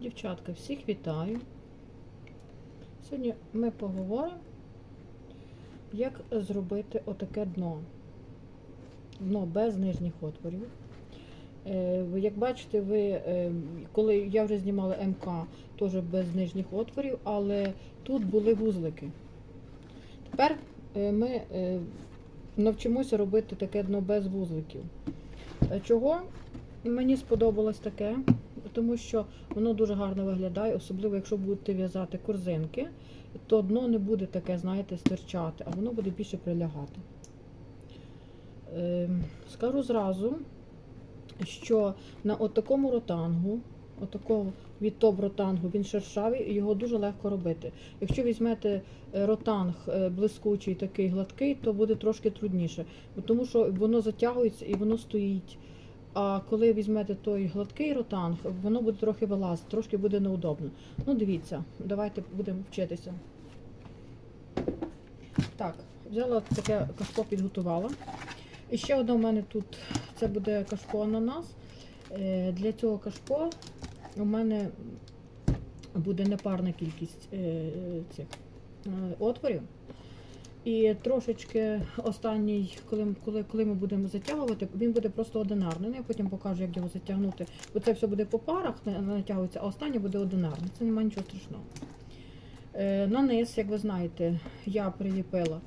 Дівчатка, всіх вітаю. Сьогодні ми поговоримо, як зробити отаке дно. Дно без нижніх отворів. Е, Як бачите, ви, е, коли я вже знімала МК, теж без нижніх отворів, але тут були вузлики. Тепер е, ми навчимося робити таке дно без вузликів. Чого мені сподобалось таке? Тому що воно дуже гарно виглядає, особливо якщо будете в'язати корзинки, то дно не буде таке, знаєте, стирчати, а воно буде більше прилягати. Ем, Скажу зразу, що на отакому ротангу, отакого від топ ротангу, він шершавий, його дуже легко робити. Якщо візьмете е, ротанг е, блискучий, такий гладкий, то буде трошки трудніше, тому що воно затягується і воно стоїть. А коли візьмете той гладкий ротанг, воно буде трохи вилазити, трошки буде неудобно. Ну, дивіться, давайте будемо вчитися. Так, взяла таке кашпо, підготувала. І ще одне в мене тут це буде кашпо ананас. Е, Для цього кашпо у мене буде непарна кількість е, цих е, отворів. І трошечки останній, коли, коли, коли ми будемо затягувати, він буде просто одинарний. Я потім покажу, як його затягнути. Бо це все буде по парах, натягується, а останній буде одинарний. Це немає нічого страшного. Е, на низ, як ви знаєте, я приліпила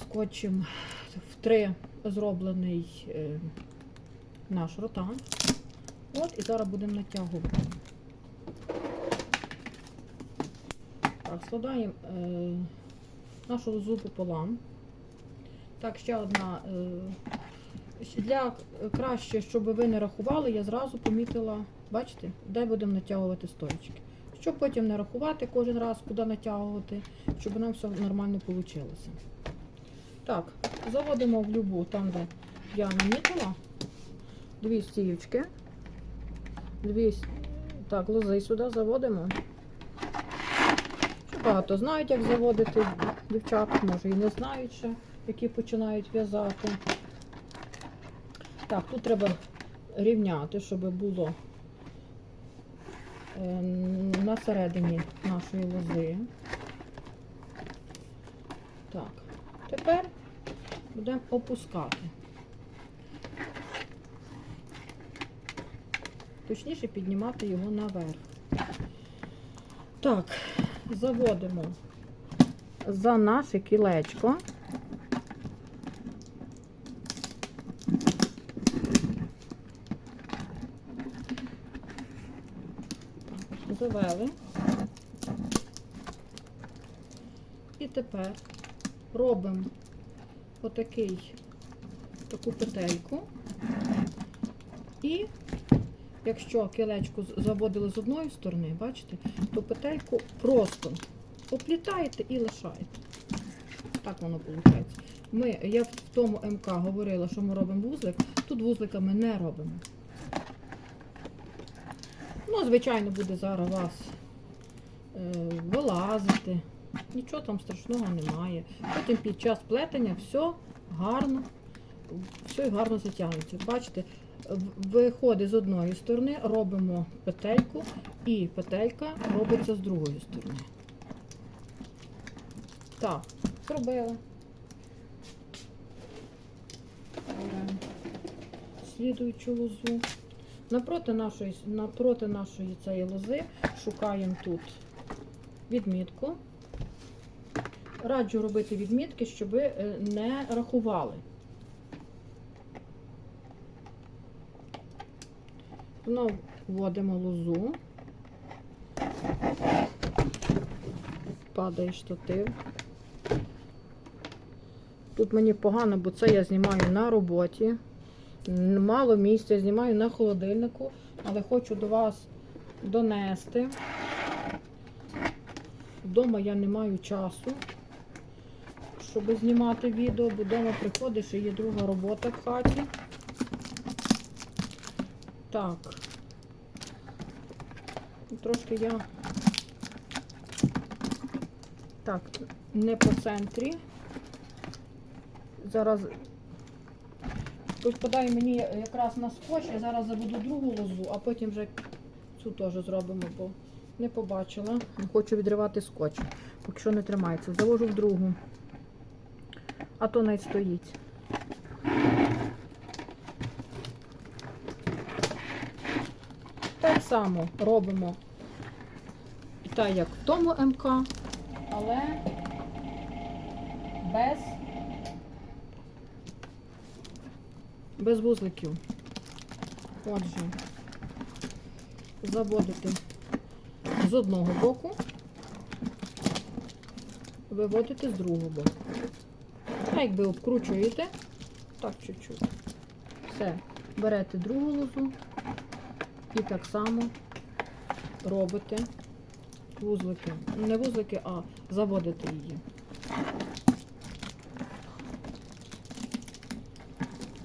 скотчем в три зроблений е, наш ротан. От, і зараз будемо натягувати. Так, складаємо е, нашу лозу пополам. Так, ще одна. Е, для краще, щоб ви не рахували, я зразу помітила, бачите, де будемо натягувати стоечки. Щоб потім не рахувати кожен раз, куди натягувати, щоб нам все нормально вийшло. Так, заводимо в любу, там, де я намітила, дві стіючки, дві так, лози сюди заводимо. Багато знають, як заводити дівчат, може і не знають ще, які починають в'язати. Так, тут треба рівняти, щоб було е, на середині нашої лози. Так, тепер будемо опускати. Точніше піднімати його наверх. Так, заводимо за наше кілечко. Завели. І тепер робимо отакий, таку петельку. І якщо кілечко заводили з одної сторони, бачите, то петельку просто оплітаєте і лишаєте. Так воно виходить. Ми, я в тому МК говорила, що ми робимо вузлик, тут вузлика ми не робимо. Ну, звичайно, буде зараз вас е, вилазити. Нічого там страшного немає. Потім під час плетення все гарно, все гарно затягнеться. Бачите, виходить з одної сторони, робимо петельку, і петелька робиться з другої сторони. Так, зробила. Слідуючу лозу. Напроти нашої, напроти нашої цієї лози шукаємо тут відмітку. Раджу робити відмітки, щоб е, не рахували. Знову вводимо лозу. Падає штатив. Тут мені погано, бо це я знімаю на роботі. Мало місця, знімаю на холодильнику, але хочу до вас донести. Вдома я не маю часу, щоб знімати відео, бо вдома приходиш і є друга робота в хаті. Так. Трошки я так, не по центрі. Зараз Тут подає мені якраз на скотч, я зараз заведу другу лозу, а потім вже Цю теж зробимо, бо не побачила. Хочу відривати скотч. Поки що не тримається. Завожу в другу. А то не стоїть. Так само робимо так, як в тому МК, але без, без вузликів. Отже, заводити з одного боку, виводити з другого боку. А якби обкручуєте, так чуть-чуть. Все, берете другу лозу і так само робите вузлики. Не вузлики, а заводите її.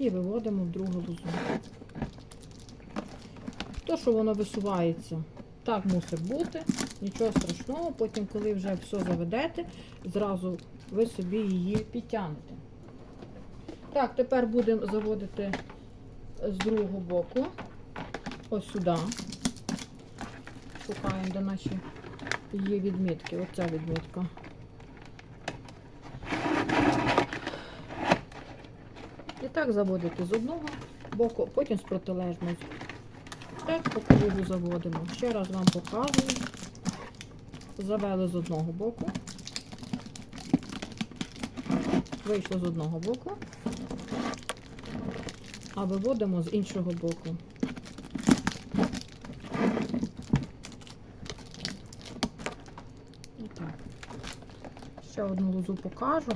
І виводимо в другу лозу. То, що воно висувається, так мусить бути, нічого страшного. Потім, коли вже все заведете, зразу ви собі її підтягнете. Так, тепер будемо заводити з другого боку, ось сюди. Шукаємо, де наші є відмітки. Оця відмітка. І так заводити з одного боку, потім з протилежного. Так по кругу заводимо. Ще раз вам показую. Завели з одного боку. Вийшло з одного боку, а виводимо з іншого боку. Ще одну лозу покажу.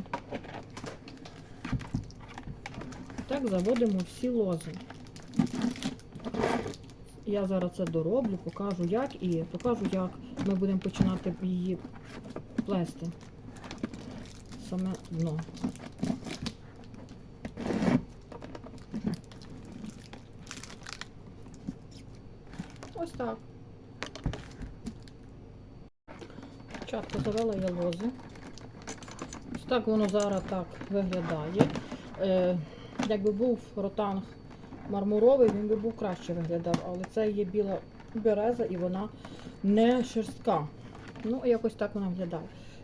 Так заводимо всі лози. Я зараз це дороблю, покажу як і покажу, як ми будемо починати її плести. Саме дно. Ось так. Спочатку завела я лози. Ось так воно зараз так виглядає. Якби був ротанг мармуровий, він би був краще виглядав, але це є біла береза і вона не шерстка. Ну, якось так вона виглядає.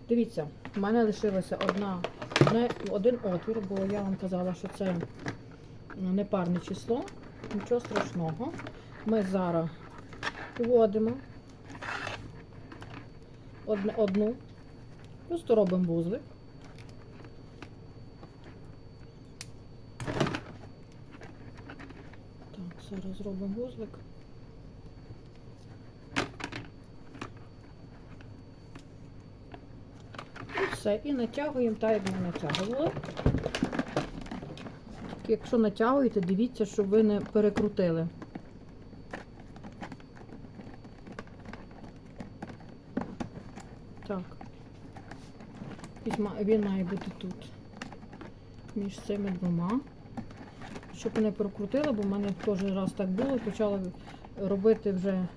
Дивіться, в мене лишилася одна, не, один отвір, бо я вам казала, що це непарне число. Нічого страшного. Ми зараз вводимо одну, просто робимо вузлик. Так, зараз зробимо вузлик. І все. І натягуємо так, як ми натягували. Якщо натягуєте, дивіться, щоб ви не перекрутили. Так. Він має бути тут. Між цими двома. Щоб не прокрутила, бо в мене теж раз так було. Почала робити вже,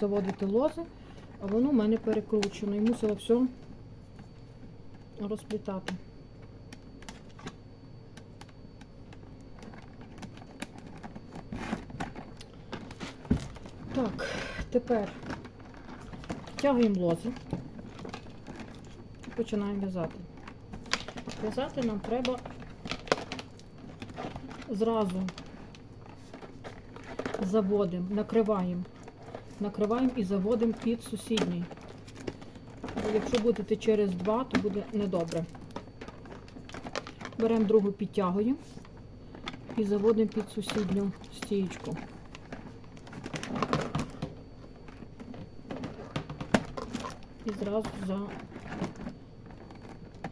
заводити лози, а воно в мене перекручено і мусила все розплітати. Так, тепер тягуємо лози. і Починаємо в'язати. В'язати нам треба зразу заводимо, накриваємо. Накриваємо і заводимо під сусідній. Якщо будете через два, то буде недобре. Беремо другу підтягуємо і заводимо під сусідню стієчку. І зразу за...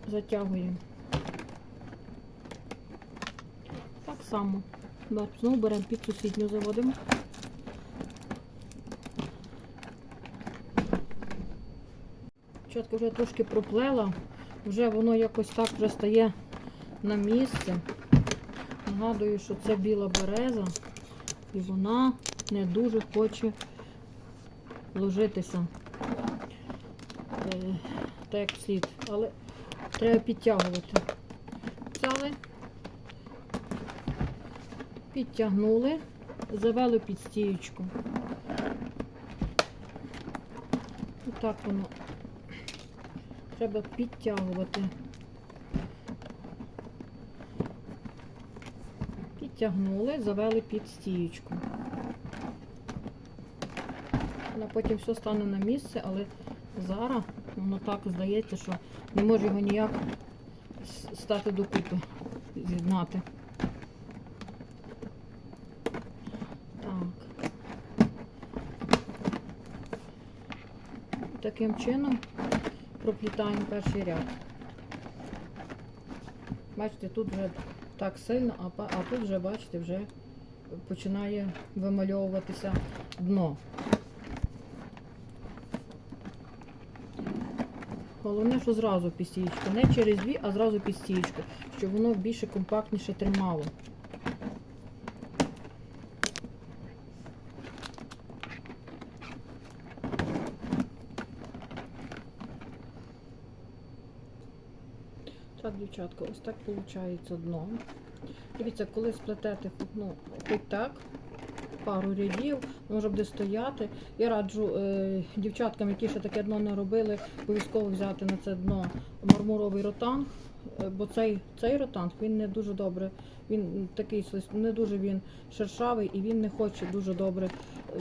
затягуємо. Так само. Бер- Знову беремо під сусідню, заводимо. Спочатку вже трошки проплела, вже воно якось так вже стає на місце. Нагадую, що це біла береза, і вона не дуже хоче ложитися е, так слід, але треба підтягувати. Підтягнули, завели під стієчку. так воно. Треба підтягувати. Підтягнули, завели під стіючку. Воно потім все стане на місце, але зараз воно так здається, що не може його ніяк стати докупи, з'єднати. Так. Таким чином проплітаємо перший ряд. Бачите, тут вже так сильно, а, тут вже, бачите, вже починає вимальовуватися дно. Головне, що зразу під стієчку. Не через дві, а зразу під стієчку, щоб воно більше компактніше тримало. Дівчатка, ось так виходить дно. Дивіться, коли сплетете ну, хоч так, пару рядів, може буде стояти. Я раджу е, дівчаткам, які ще таке дно не робили, обов'язково взяти на це дно мармуровий ротанг, е, бо цей, цей ротанг він не дуже добре, він такий не дуже він шершавий і він не хоче дуже добре.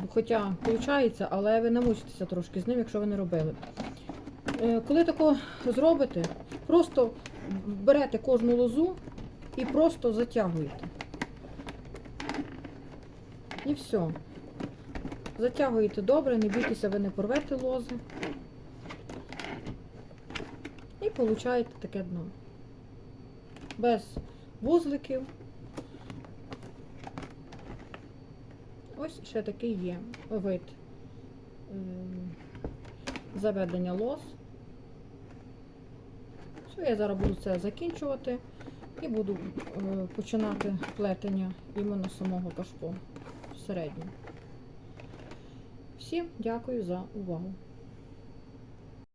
Хоча виходить, але ви намучитеся трошки з ним, якщо ви не робили. Е, Коли тако зробите, просто берете кожну лозу і просто затягуєте. І все. Затягуєте добре, не бійтеся, ви не порвете лози. І получаєте таке дно. Без вузликів. Ось ще такий є вид ем, заведення лоз. Все, я зараз буду це закінчувати і буду е, починати плетення іменно самого кашпо середнього. Всім дякую за увагу.